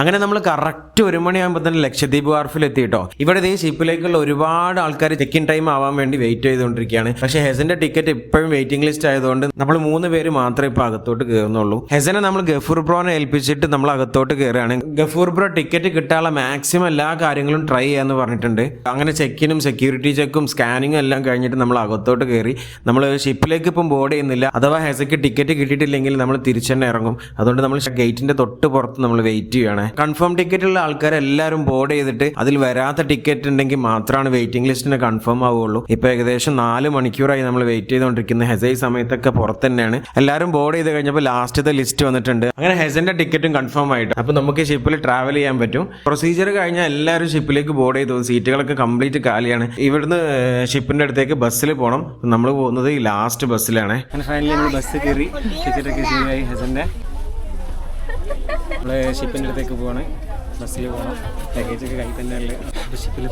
അങ്ങനെ നമ്മൾ കറക്റ്റ് ഒരു മണിയാകുമ്പോൾ തന്നെ ലക്ഷദ്വീപ് വാർഫിൽ എത്തിയിട്ടോ ഇവിടെ ഈ ഷിപ്പിലേക്കുള്ള ഒരുപാട് ആൾക്കാർ ചെക്ക് ഇൻ ടൈം ആവാൻ വേണ്ടി വെയിറ്റ് ചെയ്തുകൊണ്ടിരിക്കുകയാണ്. പക്ഷേ ഹെസന്റെ ടിക്കറ്റ് ഇപ്പോഴും വെയിറ്റിംഗ് ലിസ്റ്റ് ആയതുകൊണ്ട് നമ്മൾ മൂന്ന് പേര് മാത്രമേ ഇപ്പോൾ അകത്തോട്ട് കയറുന്നുള്ളൂ ഹെസനെ നമ്മൾ ഗഫൂർ ബ്രോനെ ഏൽപ്പിച്ചിട്ട് നമ്മൾ അകത്തോട്ട് കയറുകയാണ് ഗഫൂർ ബ്രോ ടിക്കറ്റ് കിട്ടാനുള്ള മാക്സിമം എല്ലാ കാര്യങ്ങളും ട്രൈ ചെയ്യാന്ന് പറഞ്ഞിട്ടുണ്ട്. അങ്ങനെ ചെക്കിനും സെക്യൂരിറ്റി ചെക്കും സ്കാനിങ്ങും എല്ലാം കഴിഞ്ഞിട്ട് നമ്മൾ അകത്തോട്ട് കയറി നമ്മൾ ഷിപ്പിലേക്ക് ഇപ്പം ബോർഡ് ചെയ്യുന്നില്ല. അഥവാ ഹെസയ്ക്ക് ടിക്കറ്റ് കിട്ടിയിട്ടില്ലെങ്കിൽ നമ്മൾ തിരിച്ചു തന്നെ ഇറങ്ങും. അതുകൊണ്ട് നമ്മൾ ഗേറ്റിന്റെ തൊട്ട് പുറത്ത് നമ്മൾ വെയിറ്റ് ചെയ്യുകയാണ്. കൺഫേം ഉള്ള ആൾക്കാരെല്ലാവരും ബോർഡ് ചെയ്തിട്ട് അതിൽ വരാത്ത ടിക്കറ്റ് ഉണ്ടെങ്കിൽ മാത്രമാണ് വെയിറ്റിംഗ് ലിസ്റ്റിന് കൺഫേം ആവുകയുള്ളൂ. ഇപ്പൊ ഏകദേശം നാല് മണിക്കൂറായി നമ്മൾ വെയിറ്റ് ചെയ്തുകൊണ്ടിരിക്കുന്ന. ഹെസൈ സമയത്തൊക്കെ പുറത്ത് തന്നെയാണ്. എല്ലാവരും ബോർഡ് ചെയ്ത് കഴിഞ്ഞപ്പോൾ ലാസ്റ്റത്തെ ലിസ്റ്റ് വന്നിട്ടുണ്ട്. അങ്ങനെ ഹെസന്റെ ടിക്കറ്റും കൺഫേം ആയിട്ട്. അപ്പൊ നമുക്ക് ഷിപ്പിൽ ട്രാവൽ ചെയ്യാൻ പറ്റും. പ്രൊസീജിയർ കഴിഞ്ഞാൽ എല്ലാവരും ഷിപ്പിലേക്ക് ബോർഡ് ചെയ്തു. സീറ്റുകളൊക്കെ കംപ്ലീറ്റ് കാലിയാണ്. ഇവിടുന്ന് ഷിപ്പിന്റെ അടുത്തേക്ക് ബസ്സിൽ പോകണം നമ്മൾ പോകുന്നത് ഈ ലാസ്റ്റ് ബസ്സിലാണ്. ഫൈനലി നമ്മൾ ബസ് കയറി ടിക്കറ്റ് ഒക്കെ ശരിയായി ഹെസന്റെ. നമ്മൾ ഷിപ്പിന്റെ അടുത്തേക്ക് പോവാണ്. ബസ്സിൽ പോകണം ലഗേജ് ഒക്കെ കൈ തന്നെ ഷിപ്പിൽ